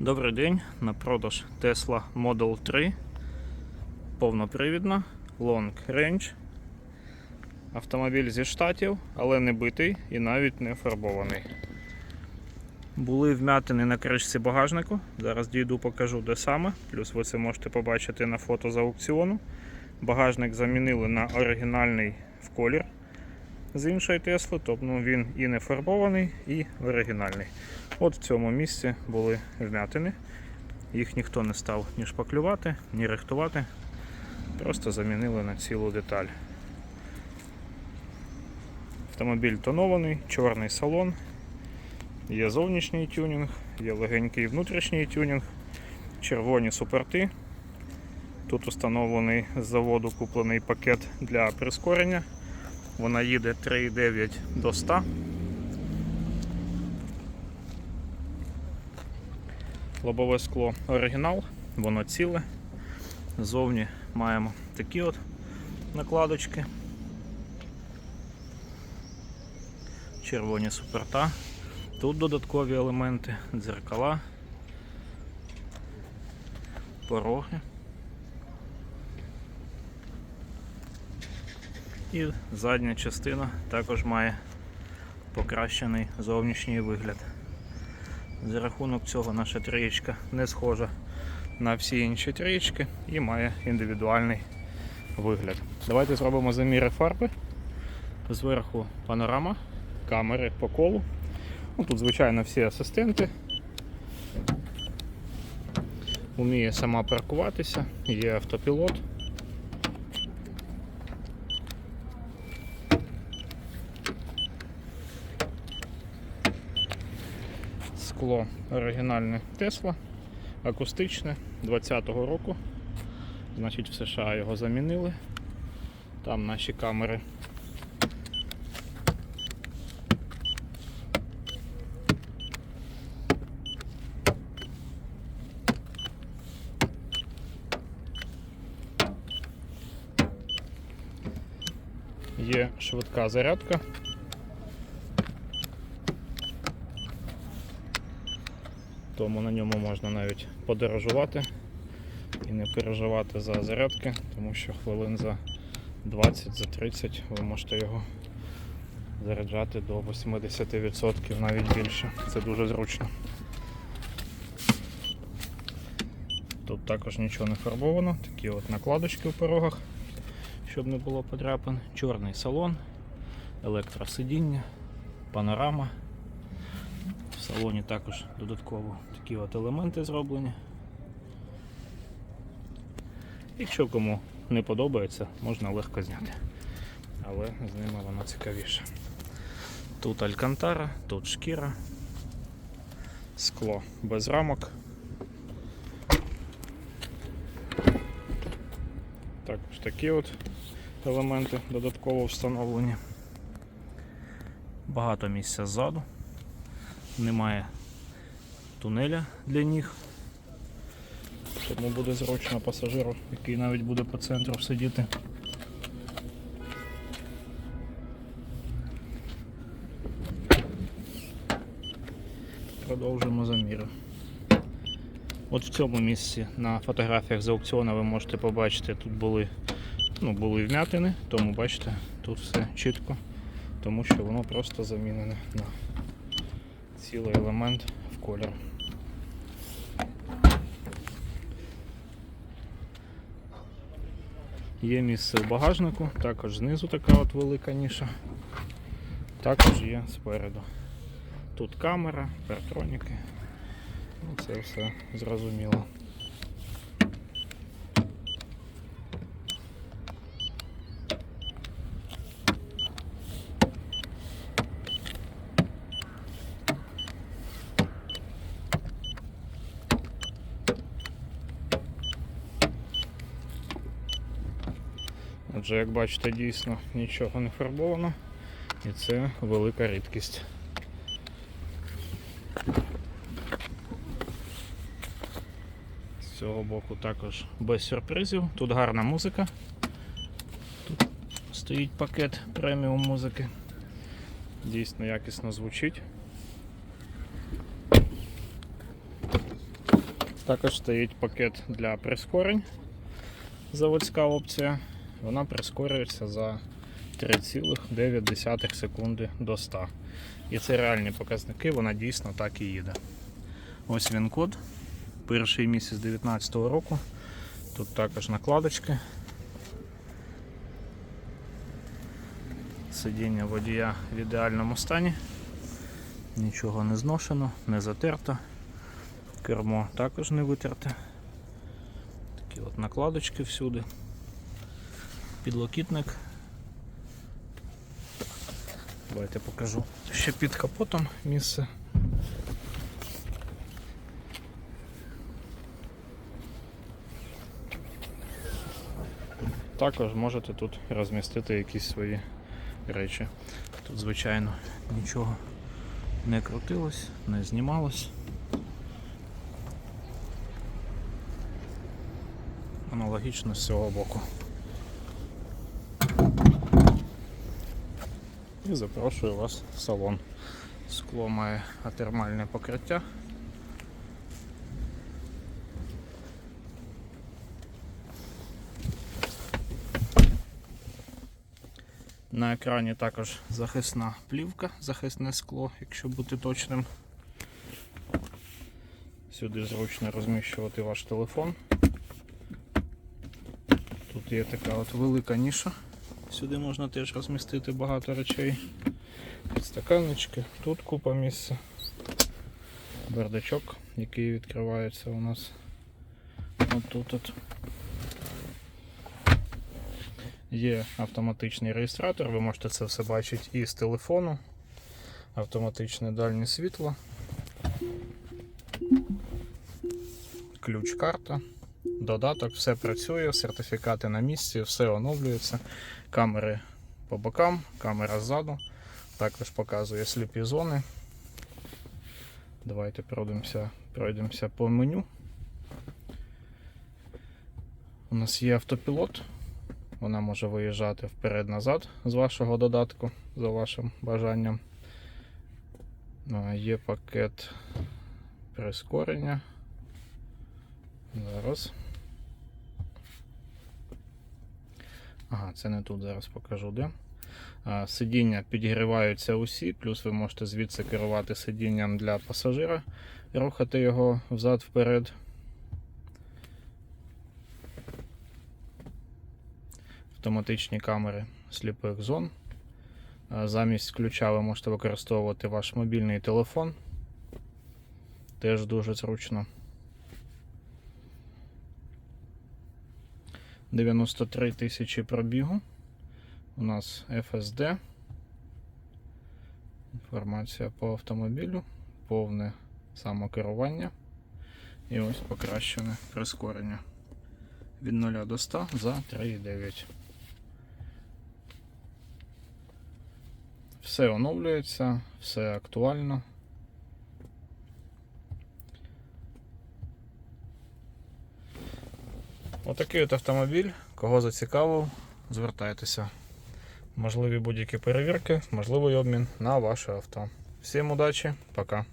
Добрий день. На продаж Tesla Model 3. Повнопривідна, Long Range. Автомобіль зі штатів, але не битий і навіть не фарбований. Були вмятини на кришці багажнику. Зараз дійду покажу, де саме. Плюс ви це можете побачити на фото з аукціону. Багажник замінили на оригінальний в колір з іншої Тесли, тобто він і не фарбований, і оригінальний. От в цьому місці були вмятини. Їх ніхто не став ні шпаклювати, ні рихтувати. Просто замінили на цілу деталь. Автомобіль тонований, чорний салон, є зовнішній тюнінг, є легенький внутрішній тюнінг, червоні супорти. Тут установлений з заводу куплений пакет для прискорення. Вона їде 3,9 до 100. Лобове скло оригінал, воно ціле. Ззовні маємо такі от накладочки. Червоні суперта. Тут додаткові елементи, дзеркала, пороги. І задня частина також має покращений зовнішній вигляд. За рахунок цього наша трієчка не схожа на всі інші трієчки і має індивідуальний вигляд. Давайте зробимо заміри фарби. Зверху панорама, камери по колу. Ну, тут, звичайно, всі асистенти. Уміє сама паркуватися, є автопілот. Скло оригінальне Tesla, акустичне 20-го року. Значить, в США його замінили. Там наші камери. Є швидка зарядка. Тому на ньому можна навіть подорожувати і не переживати за зарядки, тому що хвилин за 20 за 30 ви можете його заряджати до 80%, навіть більше. Це дуже зручно. Тут також нічого не фарбовано, такі от накладочки у порогах, щоб не було подряпин. Чорний салон, електросидіння, панорама. В салоні також додатково такі от елементи зроблені. Якщо кому не подобається, можна легко зняти. Але з ними воно цікавіше. Тут алькантара, тут шкіра, скло без рамок. Також такі от елементи додатково встановлені. Багато місця ззаду немає тунеля для ніг. Тому буде зручно пасажиру, який навіть буде по центру сидіти. Продовжуємо заміри. От в цьому місці на фотографіях з аукціону ви можете побачити, тут були, ну, були вмятини, тому бачите, тут все чітко, тому що воно просто замінене на цілий елемент в колір. Є місце в багажнику, також знизу така от велика ніша, також є спереду. Тут камера, партроніки. Ну, це все зрозуміло. Отже, як бачите, дійсно нічого не фарбовано і це велика рідкість. З цього боку також без сюрпризів. Тут гарна музика. Тут стоїть пакет преміум музики. Дійсно якісно звучить. Також стоїть пакет для прискорень. Заводська опція. Вона прискорюється за 3,9 секунди до 100. І це реальні показники, вона дійсно так і їде. Ось він код. Перший місяць 2019 року. Тут також накладочки. Сидіння водія в ідеальному стані. Нічого не зношено, не затерто. Кермо також не витерте. Такі от накладочки всюди. Підлокітник. Давайте покажу ще під капотом місце. Також можете тут розмістити якісь свої речі. Тут, звичайно, нічого не крутилось, не знімалось. Аналогічно з цього боку. І запрошую вас в салон. Скло має атермальне покриття. На екрані також захисна плівка, захисне скло, якщо бути точним. Сюди зручно розміщувати ваш телефон. Тут є така от велика ніша. Сюди можна теж розмістити багато речей. Підстаканнички, тут купа місця. Бардачок, який відкривається у нас отут. От. Є автоматичний реєстратор, ви можете це все бачити і з телефону. Автоматичне дальнє світло. Ключ-карта. Додаток, все працює, сертифікати на місці, все оновлюється. Камери по бокам, камера ззаду. Також показує сліпі зони. Давайте пройдемося, пройдемося по меню. У нас є автопілот. Вона може виїжджати вперед-назад з вашого додатку, за вашим бажанням. Є пакет прискорення. Зараз. Ага, це не тут зараз покажу де. Сидіння підігріваються усі, плюс ви можете звідси керувати сидінням для пасажира, рухати його взад-вперед. Автоматичні камери сліпих зон. Замість ключа ви можете використовувати ваш мобільний телефон. Теж дуже зручно. 93 тисячі пробігу. У нас FSD. Інформація по автомобілю, повне самокерування. І ось покращене прискорення від 0 до 100 за 3,9. Все оновлюється, все актуально. Отакий от автомобіль. Кого зацікавив, звертайтеся. Можливі будь-які перевірки, можливий обмін на ваше авто. Всім удачі, пока.